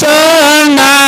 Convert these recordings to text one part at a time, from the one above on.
so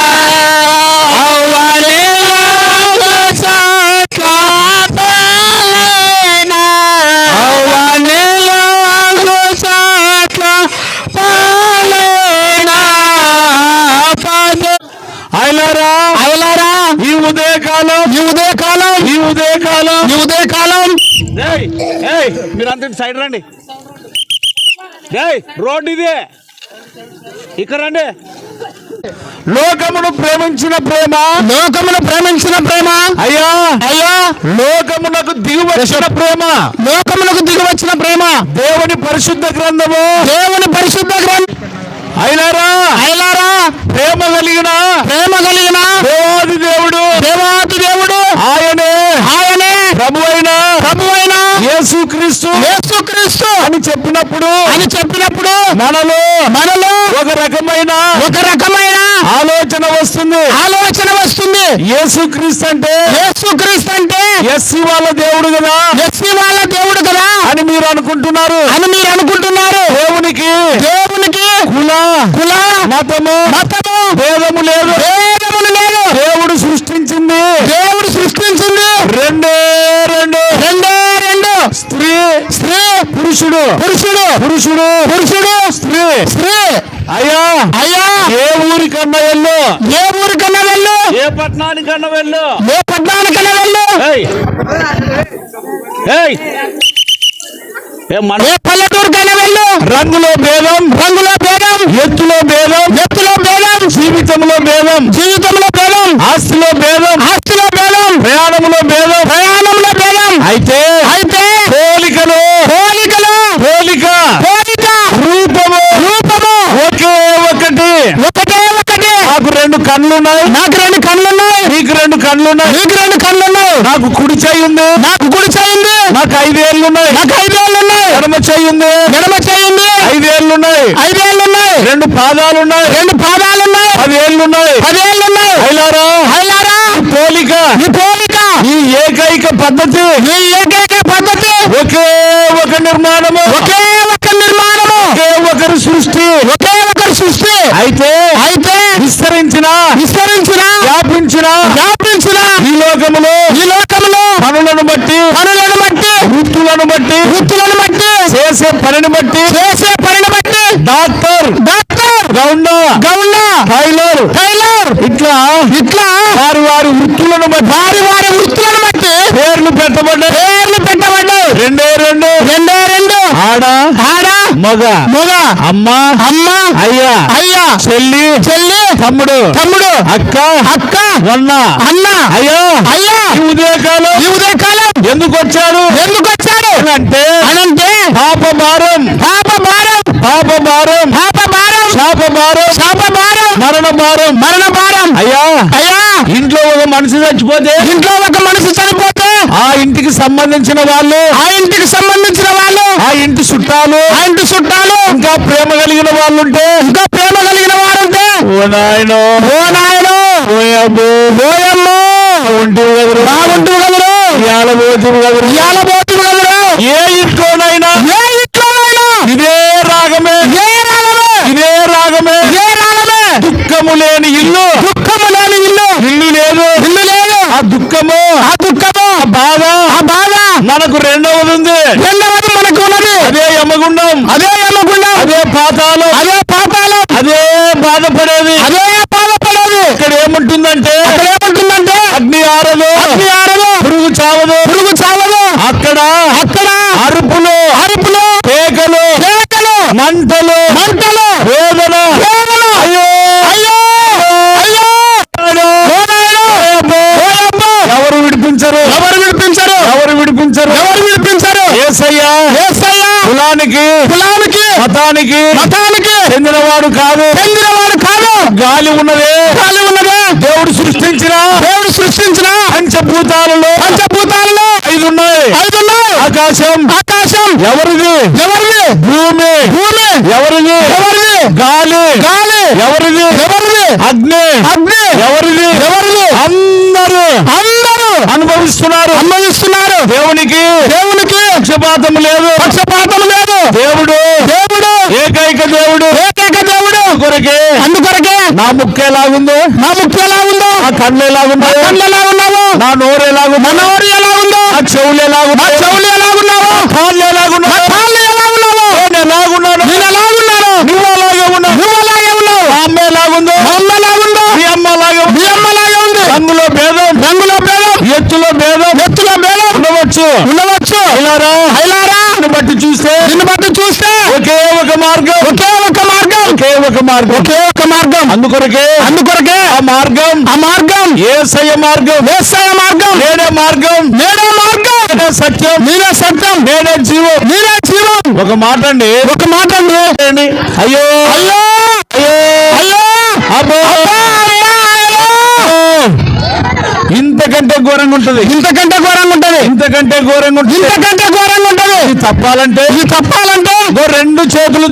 ఇటు side రండి. ఏయ్ రోడ్ ఇదే. ఇక్కడ రండి. లోకమును ప్రేమించిన ప్రేమ. లోకమును ప్రేమించిన ప్రేమ. అయ్యా. అయ్యా. లోకమునకు దిగి వచ్చిన ప్రేమ. లోకమునకు దిగి వచ్చిన ప్రేమ. దేవుని పరిశుద్ధ గ్రంథము. దేవుని పరిశుద్ధ గ్రంథం. అయినారా అయినారా ప్రేమ కలిగిన ప్రేమ కలిగిన దేవాది దేవుడు. దేవాది దేవుడు. ఆయనే. ఆయనే. ప్రభు అయిన ప్రభు అయిన యేసు క్రీస్తు యేసు క్రీస్తు అని చెప్పినప్పుడు అని చెప్పినప్పుడు మనలో మనలో ఒక రకమైన ఒక రకమైన ఆలోచన వస్తుంది. ఆలోచన వస్తుంది. యేసు క్రీస్తు అంటే యేసు క్రీస్తు అంటే ఎస్సీ వాళ్ళ దేవుడు కదా? ఎస్సీ వాళ్ళ దేవుడు కదా? అని మీరు అనుకుంటున్నారు. అని మీరు అనుకుంటున్నారు. దేవునికి దేవునికి కుల కుల మతము మతము భేదము లేదు. భేదములు లేదు. దేవుడు సృష్టించింది. దేవుడు సృష్టించింది. రెండు రెండే రెండు స్త్రీ స్త్రీ పురుషుడు. పురుషుడు. పురుషుడు. పురుషుడు. స్త్రీ. స్త్రీ. అయ్యా. అయ్యా. ఏ ఊరికన్నా వెళ్ళు. ఏ ఊరికన్నా వెళ్ళు. ఏ పట్టణానికన్నా వెళ్ళు. ఏ పట్టణానికన్నా వెళ్ళు. ఏ పల్లెటూరుకైనా వెళ్ళు. రంగులో భేదం. రంగులో భేదం. ఎత్తులో భేదం. ఎత్తులో భేదం. జీవితంలో భేదం. జీవితంలో భేదం. ఆస్తిలో భేదం. ఆస్తిలో భేదం ప్రయాణంలో భేదం ప్రయాణంలో భేదం అయితే అయితే పోలికలు పోలికలు పోలిక పోలిక రూపము రూపము ఒకే ఒకటి ఒకటే ఒకటి నాకు రెండు కళ్ళున్నాయి నాకు రెండు కళ్ళున్నాయి నీకు రెండు కళ్ళున్నాయి నీకు రెండు కళ్ళున్నాయి నాకు కుడి చేయి ఉంది. నాకు కుడి చేయి ఉంది. నాకు ఐదేళ్ళు ఉన్నాయి నాకు ఐదేళ్ళు ఉన్నాయి ఎడమ చేయి ఉంది. ఎడమ చేయి ఉంది. ఐదేళ్ళు ఉన్నాయి ఐదేళ్ళు ఉన్నాయి రెండు పాదాలు ఉన్నాయి రెండు పాదాలు ఉన్నాయి పదేళ్ళు ఉన్నాయి పదేళ్ళు ఉన్నాయి హైలారా. హైలారా పోలిక. ఈ పోలిక. ఈ ఏకైక పద్ధతి. ఈ ఏకైక పద్ధతి. ఒకే ఒక నిర్మాణము ఒకే ఒక నిర్మాణము ఒకే ఒకరి సృష్టి ఒకే ఒకరి సృష్టి అయితే అయితే విస్తరించిన విస్తరించిన వ్యాపించిన వ్యాపించిన ఈ లోకములో ఈ లోకములో పనులను బట్టి పనులను బట్టి వృత్తులను బట్టి వృత్తులను బట్టి చేసే పనిని బట్టి చేసే పనిని బట్టి డాక్టర్ డాక్టర్ గౌండ గౌండ టైలర్ టైలర్ ఇట్లా ఇట్లా వారి వారి వృత్తులను బట్టి వారి వారి వృత్తులను బట్టి పేర్లు పెట్టబడ్డాయి. పేర్లు పెట్టబడ్డాయి. రెండే రెండు. మగ. మగ. అమ్మ. అమ్మ. అయ్యా. అయ్యా. చెల్లి. చెల్లి. తమ్ముడు. తమ్ముడు. అక్క. అక్క. అన్న. అన్న. అయ్యా. అయ్యా. ఈ ఉదయకాలం. ఈ ఉదయకాలం. ఎందుకు వచ్చాడు ఎందుకు వచ్చాడు అంటే అనంటే. పాప భారం పాప భారం పాప భారం పాప భారం శాప భారం శాప భారం మరణ భారం మరణ భారం అయ్యా. అయ్యా. ఇంట్లో ఒక మనిషి చచ్చిపోతే ఇంట్లో ఒక మనిషి చనిపోతే ఆ ఇంటికి సంబంధించిన వాళ్ళు ఆ ఇంటికి సంబంధించిన వాళ్ళు ఆ ఇంటి చుట్టాలు ఆ ఇంటి చుట్టాలు ఇంకా ప్రేమ కలిగిన వాళ్ళు ఉంటే ఇంకా ప్రేమ కలిగిన వారు ఉంటే ఓ నాయనో ఓ నాయనో ఓయమ్మో ఓయమ్మో కదరు కదరు కదరు కదరు. ఏ ఇంట్లోనైనా ఏ ఇంట్లోనైనా ఇదే రాగమే ఏ రాగమే ఇదే రాగమే ఏ రాగమే. దుఃఖము లేని ఇల్లు దుఃఖము లేని ఇల్లు ఇల్లు లేదు ఇల్లు లేదు. ఆ దుఃఖము మనకు రెండవది ఉంది. రెండవ మనకు ఉన్నది అదే యమగుండం అదే యమగుండం అదే పాతాలు అదే పాతాలు అదే బాధపడేది అదే బాధపడేది ఇక్కడ ఏముంటుంది చెందినవాడు కాదు. చెందినవాడు కాదు. గాలి ఉన్నదే. గాలి ఉన్నదే. దేవుడు సృష్టించిన దేవుడు సృష్టించిన పంచభూతాలలో పంచభూతాలలో ఐదు ఉన్నాయి ఐదు ఉన్నాయి ఆకాశం. ఆకాశం. ఎవరిది? ఎవరిది? భూమి. భూమి. ఎవరిది? ఎవరిది? గాలి. గాలి. ఎవరిది? ఎవరిది? అగ్ని. అగ్ని. ఎవరిది? ఎవరిది? అందరూ. అందరూ. అనుభవిస్తున్నారు. అనుభవిస్తున్నారు. దేవునికి. దేవునికి. పక్షపాతం లేదు. పక్షపాతం లేదు. దేవుడు. దేవుడు. ఏకైక దేవుడు. ఏకైక కొరకే. అందుకొరకే నా ముక్కు ఎలాగుందో నా ముక్కు ఎలాగుందో నా కళ్ళు ఎలాగుందో కళ్ళు ఎలా ఉన్నావు నా నోరు ఎలాగుందో నా నోరు ఎలాగుందో నా చెవులు ఎలాగుందో చెవులు ఎలాగున్నావు కాళ్ళు ఎలాగున్నావు కాళ్ళు ఎలాగున్నావు నేను ఎలాగున్నాను నేను ఎలాగున్నాను నువ్వు అలాగే ఉన్నావు నువ్వు అలాగే ఉన్నావు మా అమ్మ ఎలాగుందో మా అమ్మ ఎలాగుందో మీ అమ్మ అలాగే మీ అమ్మ అలాగే ఉంది రంగులో భేదం రంగులో భేదం ఎత్తులో భేదం ఎత్తులో భేదం ఉండవచ్చు ఉండవచ్చు ఇలారా ఇలారా నిన్ను బట్టి చూస్తే నిన్ను బట్టి చూస్తే ఒకే ఒక మార్గం ఒకే ఒక మార్గం ఒకే మార్గం. ఒకే ఒక మార్గం. అందుకొరకే అందుకొరకే ఆ మార్గం ఆ మార్గం ఏసయ మార్గం ఏసయ మార్గం నేనే మార్గం నేనే మార్గం నేనే సత్యం నేనే సత్యం నేనే జీవం నేనే జీవం ఒక మాట అండి. ఒక మాట అండి. అయ్యో అయ్యో! అయ్యో! అయ్యో! అబ్బో! ఇంతకంటే ఘోరంగా ఉంటది. ఇంతకంటే ఘోరంగా ఉంటది. ఇంతకంటే ఘోరంగా ఉంటుంది. ఇంతకంటే ఘోరంగా ఉంటది. ఇది తప్పాలంటే ఇది తప్పాలంటే రెండు చేతులు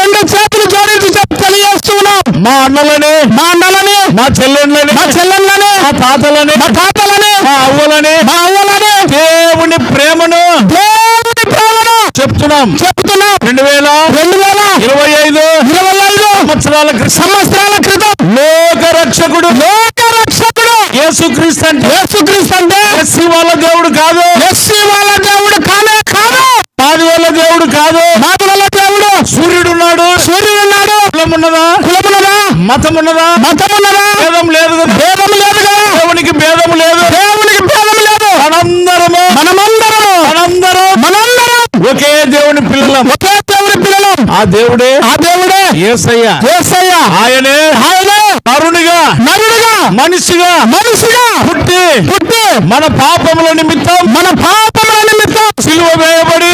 రెండు చేతులు జోడించి చెప్పి తెలియజేస్తున్నాం మా అన్నలని మా అన్నలని మా చెల్లెళ్ళని మా చెల్లెళ్ళని మా తాతలని మా తాతలని మా అవ్వలని మా అవ్వలని. దేవుని ప్రేమను దేవుని ప్రేమను చెప్తున్నాం. చెప్తున్నాం. రెండు వేల రెండు వేల ఇరవై ఐదు ఇరవై ఐదు సంవత్సరాల సంవత్సరాల క్రితం. లోక రక్షకుడు లోక రక్షకుడు యేసుక్రీస్తు అంటే. యేసుక్రీస్తు అంటే. ఎస్సీ వాళ్ళ దేవుడు కాదు. ఎస్సీ వాళ్ళ దేవుడు కానే కాదు మాది వాళ్ళ దేవుడు కాదు మాది వాళ్ళ దేవుడు సూర్యుడు ఉన్నాడు సూర్యుడు ఉన్నాడు కులం ఉన్నదా కులం ఉన్నదా మతం ఉన్నదా మతం ఉన్నదా భేదం లేదు భేదం లేదు కదా? దేవునికి భేదం లేదు. దేవునికి భేదం లేదు. మనందరము. మనమందరము. మనందరం మనందరం ఒకే దేవుని పిల్లలం. ఒకే దేవుని పిల్లలం. ఆ దేవుడే. ఆ దేవుడే. ఏసయ్య. ఏసయ్య. ఆయనే. ఆయనే. నరునిగా. నరునిగా. మనిషిగా. మనిషిగా. పుట్టి. పుట్టి. మన పాపముల నిమిత్తం. మన పాపముల నిమిత్తం. సిలువ వేయబడి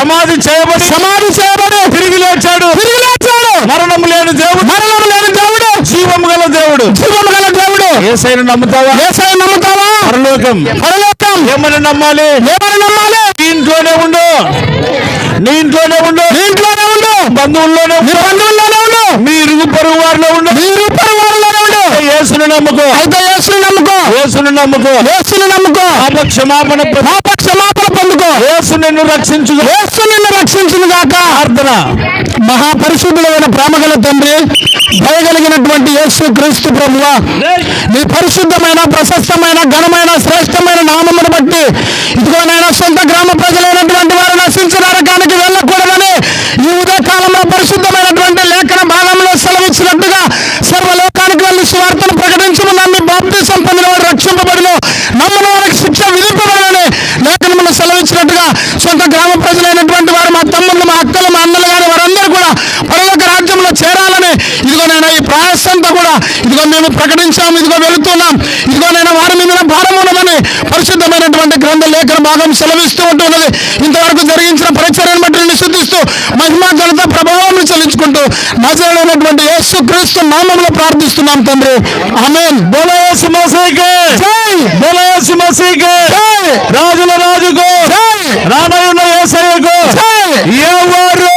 సమాధి చేయబడి సమాధి చేయబడి తిరిగి లేచాడు తిరిగి లేచాడు మరణం లేని దేవుడు మరణం లేని దేవుడు జీవము గల దేవుడు జీవము గల దేవుడు ఏసైన నమ్ముతావా? ఏసైన నమ్ముతావా? పరలోకం. పరలోకం. ఏమని నమ్మాలి? ఏమని నమ్మాలి? నీ ఇంట్లోనే ఉండు. నీ ఇంట్లోనే ఉండు. నీ ఇంట్లోనే ఉండు. బంధువుల్లోనే బంధువుల్లోనే ఉండు. మీ ఇరుగు పొరుగు వారిలో ఉండు. మీ ఇరుగు పొరుగు వారిలోనే ఉండు. యేసుని నమ్ముకో. అయితే యేసుని నమ్ముకో. యేసుని నమ్ముకో. యేసుని నమ్ముకో. పాప క్షమాపణ పాప క్షమాపణ పొందుకో. యేసు నిన్ను రక్షించు యేసు నిన్ను రక్షించును గాక. ప్రార్థన. మహాపరిశుద్ధులైన ప్రేమగల తండ్రి దయగలిగినటువంటి యేసు క్రీస్తు ప్రభువా నీ పరిశుద్ధమైన ప్రశస్తమైన ఘనమైన శ్రేష్టమైన నామమును బట్టి ఇదిగోనైనా సొంత గ్రామ ప్రజలైనటువంటి వారు నశించిన నరకానికి వెళ్ళకూడదని ఈ ఉదయ కాలంలో పరిశుద్ధమైనటువంటి లేఖన భాగంలో సెలవిచ్చినట్టుగా సర్వలోకానికి వెళ్ళి స్వార్థను ప్రకటించము నమ్మి బాప్తిసం పొందిన వారు రక్షింపబడిన నమ్మిన వారికి శిక్ష విధింపబడని లేఖనములు సెలవిచ్చినట్టుగా సొంత గ్రామ ప్రజలైనటువంటి వారు మా తమ్ముళ్ళు మా అక్కలు మా అన్నలు గారు వారందరూ కూడా పరలోక రాజ్యంలో చేరాలని ఇదిగో నేను ఈ ప్రయాసంతా కూడా ఇదిగో మేము ప్రకటించాం ఇదిగో వెళుతున్నాం ఇదిగో నేను వారి మీద భారం ఉన్నదని పరిశుద్ధమైనటువంటి గ్రంథ లేఖన భాగం సెలవిస్తూ ఉంటున్నది. ఇంతవరకు జరిగించిన పరిచర్యను బట్టి నిన్ను శుద్ధిస్తూ మహిమా ఘనత ప్రభావం చెల్లించుకుంటూ నజరైనటువంటి యేసు క్రీస్తు నామంలో ప్రార్థిస్తున్నాం తండ్రి. ఆమేన్. మసీకే జై. మసీకే జై. రాజుల రాజుకు. జై. రానయున్న యేసయ్యకు. జై. ఎవరు?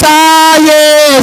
సాయే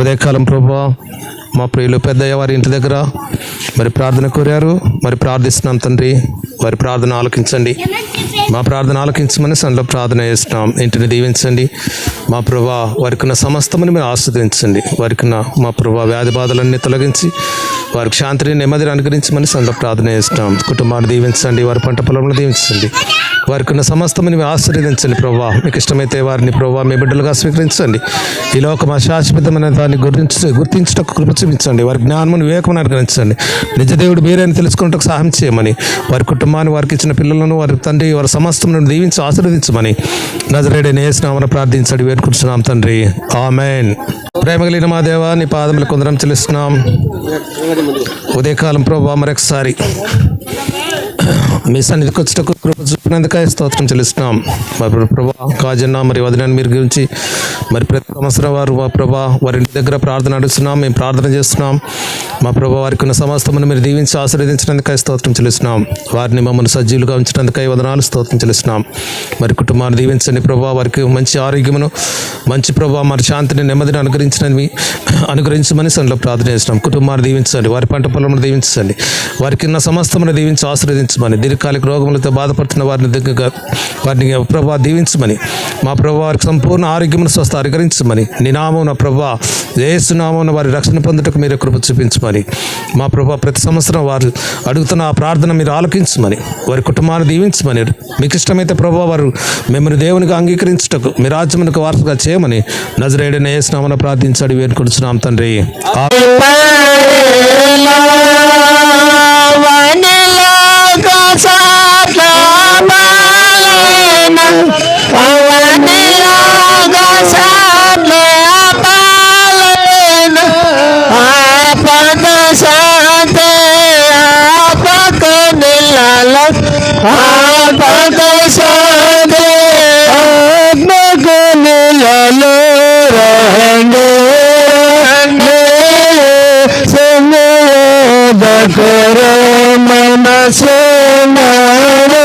ఉదయకాలం ప్రభా మా ప్రియులు పెద్దయ్య వారి ఇంటి దగ్గర మరి ప్రార్థన కోరారు. మరి ప్రార్థిస్తున్నాం తండ్రి వారి ప్రార్థన ఆలకించండి. మా ప్రార్థన ఆలకించమని సన్లో ప్రార్థన చేస్తున్నాం. ఇంటిని దీవించండి. మా ప్రభా వారికి ఉన్న మీరు ఆస్వాదించండి వారికి మా ప్రభా వ్యాధి బాధలన్నీ తొలగించి వారికి శాంతిని నెమ్మదిని అనుగ్రహించమని సన్లో ప్రార్థన చేస్తున్నాం. కుటుంబాన్ని దీవించండి. వారి పంట పొలంలో దీవించండి. వారికి ఉన్న సమస్తముని మీరు ఆశీర్వదించండి ప్రభావ మీకు ఇష్టమైతే వారిని ప్రభా మీ బిడ్డలుగా స్వీకరించండి. ఈ లోకం అశాశ్వతమైన దాన్ని గురించి గుర్తించటకు కృప చూపించండి. వారి జ్ఞానమును వివేకమును అనుగ్రహించండి. నిజదేవుడు మీరని తెలుసుకుంటకు సహాయం చేయమని వారి కుటుంబాన్ని వారికి ఇచ్చిన పిల్లలను వారి తండ్రి వారి సమస్తమును దీవించి ఆశీర్వదించమని నజరేడే నేసినామని ప్రార్థించండి వేడుకుంటున్నాం తండ్రి. ఆమెన్. ప్రేమ కలిగిన మా దేవా నీ పాదములు కొందరం చెల్లిస్తున్నాం. ఉదయకాలం ప్రభా మరొకసారి మీ సన్నిధికి వచ్చేటకు కృప చూపినందుకే స్తోత్రం చెల్లిస్తున్నాం. మా ప్రభా కాజన్న మరి వదిన మీరు గురించి మరి ప్రతి సంవత్సరం వారు మా ప్రభా వారి ఇంటి దగ్గర ప్రార్థన నడుస్తున్నాం మేము ప్రార్థన చేస్తున్నాం. మా ప్రభు వారికి ఉన్న సమస్తమును మీరు దీవించి ఆశీర్వదించినందుకై స్తోత్రం చెల్లిస్తున్నాం. వారిని మమ్మల్ని సజీవులుగా ఉంచడానికి వదనాలు స్తోత్రం చెల్లిస్తున్నాం. మరి కుటుంబాన్ని దీవించండి ప్రభా. వారికి మంచి ఆరోగ్యమును మంచి ప్రభావ మరి శాంతిని నెమ్మదిని అనుగ్రహించినవి అనుగ్రహించమని సన్నిలో ప్రార్థన చేస్తున్నాం. కుటుంబాన్ని దీవించండి. వారి పంట పొలంలో దీవించండి. వారికి ఉన్న సమస్తమును దీవించి ఆశీర్వదించమని దీర్ఘకాలిక రోగములతో బాధపడుతున్న వారిని దగ్గరగా వారిని ప్రభా దీవించమని మా ప్రభా వారికి సంపూర్ణ ఆరోగ్యమును స్వస్థ అనుగ్రహించమని నినామం నా ప్రభా ఏసునామం వారి రక్షణ పొందుటకు మీరు కృప చూపించమని మా ప్రభా ప్రతి సంవత్సరం వారు అడుగుతున్న ఆ ప్రార్థన మీరు ఆలకించమని వారి కుటుంబాన్ని దీవించమని మీకు ఇష్టమైతే ప్రభా వారు మిమ్మల్ని దేవునికి అంగీకరించుటకు మీ రాజ్యమునకు వారసుగా చేయమని నజరేడని వేసినామని ప్రార్థించాడు వేడుకొడుచున్నాం తండ్రి. करो मन से मारो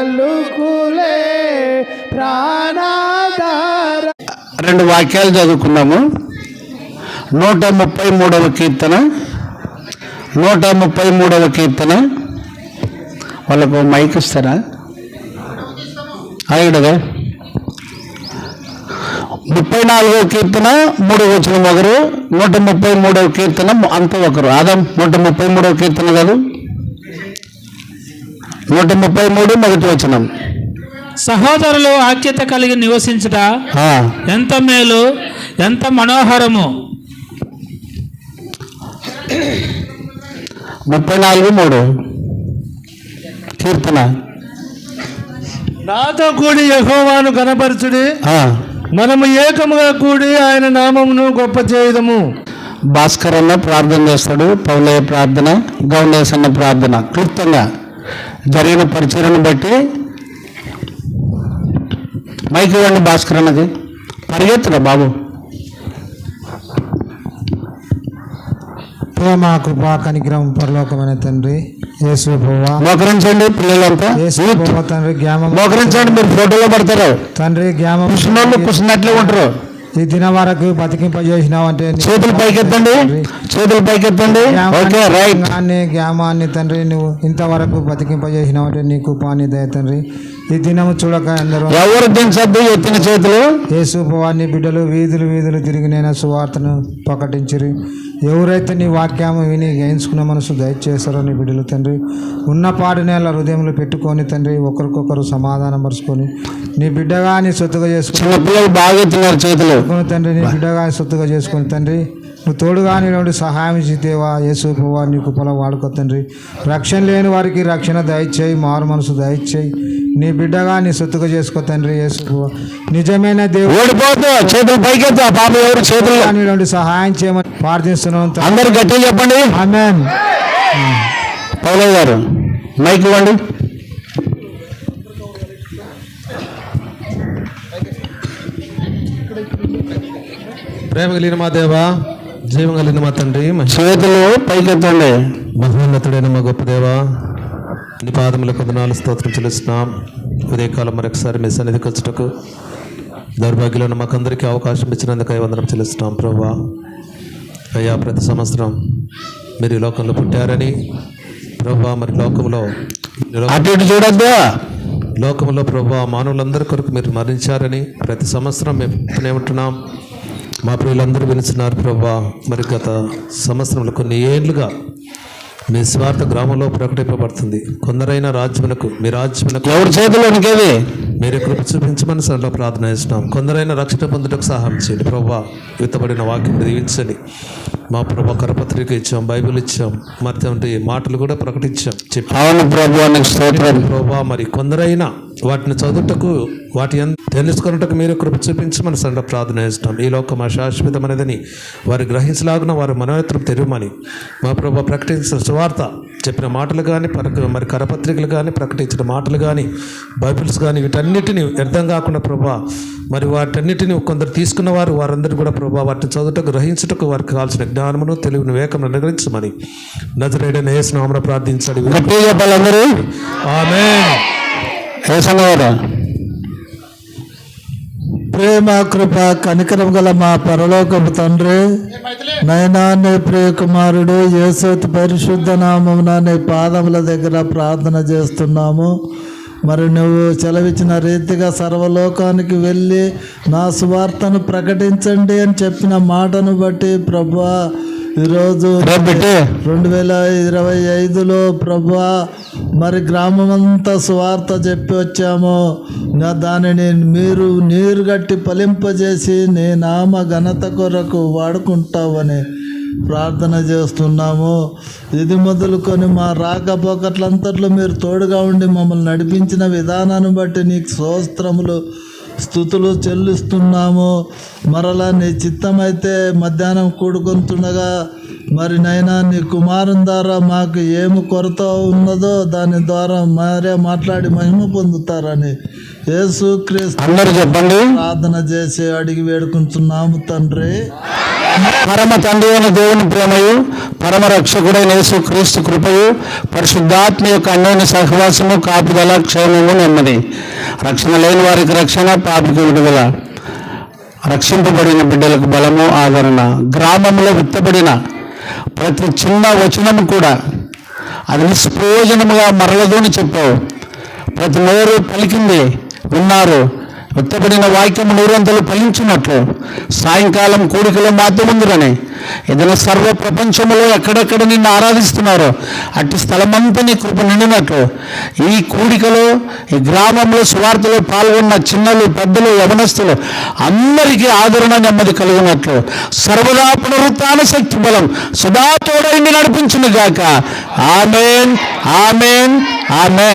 పలుకులే ప్రాణాధార. రెండు వాక్యాలు చదువుకున్నాము. నూట ముప్పై మూడవ కీర్తన నూట ముప్పై మూడవ కీర్తన. వాళ్ళకు మైక్ ఇస్తారా? ఆగడగా ముప్పై నాలుగవ కీర్తన మూడవ వచ్చిన ఒకరు. నూట ముప్పై మూడవ కీర్తన అంత ఒకరు. ఆదాం నూట ముప్పై మూడవ కీర్తన కాదు. నూట ముప్పై మూడు మొదటి వచనం. సహోదరులు ఆఖ్యత కలిగి నివసించుట ఆ, ఎంత మేలు ఎంత మనోహరము. ముప్పై నాలుగు మూడు. కీర్తన. నాతో కూడి యహోవాను కనపరచుడి. ఆ, మనము ఏకముగా కూడి ఆయన నామమును గొప్ప చేయదము. భాస్కర్ అన్న ప్రార్థన చేస్తాడు పౌలయ్య ప్రార్థన గౌండేశ్ అన్న ప్రార్థన. క్లుప్తంగా జరిగిన పరిచయను బట్టి మైక్ ఇవ్వండి భాస్కర్ అన్నది. పరిగెత్తురా బాబు. ప్రేమ కృపా కనిగ్రహం పరలోకమైన తండ్రి యేసు మోకరించండి పిల్లలంతా. తండ్రి జ్ఞానం మోకరించండి మీరు ఫోటోలో పడతారు. తండ్రి జ్ఞానం కుసినోళ్ళు కుసినట్లే ఉంటారు. ఈ దిన వరకు బతికింపజేసినావు అంటే నీ చేతులు పైకెత్తండి. చేతులు పైకెత్తండి. Okay right. జ్ఞానాన్ని తండ్రి నువ్వు ఇంతవరకు బతికింపజేసినావు అంటే నీకు పాని దయ తండ్రి. ఈ దినము చూడక అందరూ ఎవరు దించద్దు ఎత్తిన చేతులు? యేసు ప్రభువాన్ని బిడ్డలు వీధులు వీధులు తిరిగి నేను సువార్తను ప్రకటించిరి. ఎవరైతే నీ వాక్యాము విని గ్రహించుకున్న మనసు దయచేస్తారో నీ బిడ్డలు తండ్రి ఉన్న పాడి నేల హృదయంలో పెట్టుకొని తండ్రి ఒకరికొకరు సమాధానం పరుచుకొని నీ బిడ్డగా నీ సొత్తుగా చేసుకుని బాగా చేతులు. తండ్రి నీ బిడ్డగా సొత్తుగా చేసుకొని తండ్రి నువ్వు తోడుగా నీలోని సహాయం ఇచ్చితేవా యేసు ప్రభువా నీ కుప్పలో వాడుకో తండ్రి. రక్షణ లేని వారికి రక్షణ దయచేయి మారు మనసు దయచేయి. నీ బిడ్డగా నీ సొత్తుగా చేసుకో తండ్రి యేసు ప్రభువా. నిజమైన దేవుడు ఓడిపోతూ చేతులు పైకెత్తు ఆ పాప ఎవరు చేతులు? సహాయం చేయమని ప్రార్థిస్తున్నాం. అందరు గట్టిగా చెప్పండి. ఆమేన్. గారు మైక్ ఇవ్వండి. ప్రేమ కలిగిన మా దేవా జీవం కలిగిన మా తండ్రి చేతులు పైకెత్తండి. మహోన్నతుడైన మా గొప్ప దేవా నీ పాదముల కొందనాలు స్తోత్రం చెల్లిస్తున్నాం. ఉదయకాలం మరొకసారి మీ సన్నిధికి వచ్చుటకు దౌర్భాగ్యులను మాకందరికీ అవకాశం ఇచ్చినందుకు వందనం చెల్లిస్తున్నాం ప్రభా అయ్యా ప్రతి సంవత్సరం మీరు ఈ లోకంలో పుట్టారని ప్రభా మరి లోకంలో చూడొద్దు? లోకంలో ప్రభా మానవులందరి కొరకు మీరు మరణించారని ప్రతి సంవత్సరం మేము ఉంటున్నాం. మా ప్రియులందరూ పిలుస్తున్నారు ప్రభా. మరి గత సంవత్సరంలో కొన్ని ఏళ్ళుగా మీ స్వార్థ గ్రామంలో ప్రకటింపబడుతుంది. కొందరైన రాజ్యమునకు మీ రాజ్యమునకు ఎవరి చేతులు వణికేది మీరు కృప చూపించమని సరళ ప్రార్థన చేస్తున్నాం. కొందరైనా రక్షణ పొందుటకు సహాయం చేయండి ప్రభా. విత్తబడిన వాక్యం దీవించండి మా ప్రభా కరపత్రిక ఇచ్చాం బైబిల్ ఇచ్చాం మరి మాటలు కూడా ప్రకటించాం. చెప్పి ప్రభా. మరి కొందరైనా వాటిని చదువుటకు వాటి తెలుసుకొనుటకు మీరు కృప చూపించి మన సండ ప్రార్థన చేస్తున్నాం ఈ లోకం అశాశ్వతమైనదని వారు గ్రహించలాగున వారి మనోనేత్రం తెరవమని మా ప్రభా ప్రకటించిన సువార్త చెప్పిన మాటలు కానీ మరి కరపత్రికలు కానీ ప్రకటించిన మాటలు కానీ బైబిల్స్ కానీ వీటన్నిటిని వ్యర్థం కాకుండా ప్రభా మరి వాటన్నిటిని కొందరు తీసుకున్న వారు వారందరూ కూడా ప్రభా వాటిని చదువుటకు గ్రహించుటకు వారికి కావాల్సిన జ్ఞానమును తెలివిని వివేకం అనుగ్రహించమని నజరేడైన ఏసునామన ప్రార్థించాడు. ఆమేన్. ఏసన్న గారు ప్రేమ కృప కనికరం గల మా పరలోకపు తండ్రి నైనా నీ ప్రియ కుమారుడు యేసోతి పరిశుద్ధ నామమున నీ పాదముల దగ్గర ప్రార్థన చేస్తున్నాము. మరి నువ్వు సెలవిచ్చిన రీతిగా సర్వలోకానికి వెళ్ళి నా సువార్తను ప్రకటించండి అని చెప్పిన మాటను బట్టి ప్రభా ఈరోజు రెండు వేల ఇరవై ఐదులో ప్రభా మరి గ్రామమంతా సువార్త చెప్పి వచ్చాము. ఇంకా దానిని మీరు నీరు గట్టి ఫలింపజేసి నీ నామ ఘనత కొరకు వాడుకుంటావని ప్రార్థన చేస్తున్నాము. ఇది మొదలుకొని మా రాకపోకట్లంతట్లో మీరు తోడుగా ఉండి మమ్మల్ని నడిపించిన విధానాన్ని బట్టి నీకు స్తోత్రములు స్థుతులు చెల్లిస్తున్నాము. మరలా నీ చిత్తమైతే మధ్యాహ్నం కూడుకుంటుండగా మరి నైనా నీ కుమారుని ద్వారా మాకు ఏమి కొరత ఉన్నదో దాని ద్వారా మరే మాట్లాడి మహిమ పొందుతారని యేసు క్రీస్తు అందరూ చెప్పండి. ప్రార్థన చేసి అడిగి వేడుకుంటున్నాము తండ్రి. పరమ తండ్రి అయిన దేవుని ప్రేమయు పరమ రక్షకుడైన యేసు క్రీస్తు కృపయు పరిశుద్ధాత్మ యొక్క అన్యోన్య సహవాసము కాపుదల క్షేమము నెమ్మది. రక్షణ లేని వారికి రక్షణ పాపికి విడుదల రక్షింపబడిన బిడ్డలకు బలము ఆదరణ. గ్రామంలో విత్తబడిన ప్రతి చిన్న వచనం కూడా అది నిష్ప్రయోజనముగా మరలదు అని చెప్పావు. ప్రతి నోరు పలికింది విన్నారు. విత్తబడిన వాక్యం నూరంతలు ఫలించినట్లు సాయంకాలం కూడికలో మాధ్యముందురని ఏదైనా సర్వ ప్రపంచంలో ఎక్కడెక్కడ నిన్ను ఆరాధిస్తున్నారో అట్టి స్థలమంతా నీ కృప నిండినట్లు. ఈ కూడికలో ఈ గ్రామంలో సువార్తలో పాల్గొన్న చిన్నలు పెద్దలు యవనస్తులు అందరికీ ఆదరణ నెమ్మది కలిగినట్లు. సర్వదా పునరుత్న శక్తి బలం సదా తోడైంది నడిపించును గాక ఆమెన్ ఆమెన్ ఆమెన్.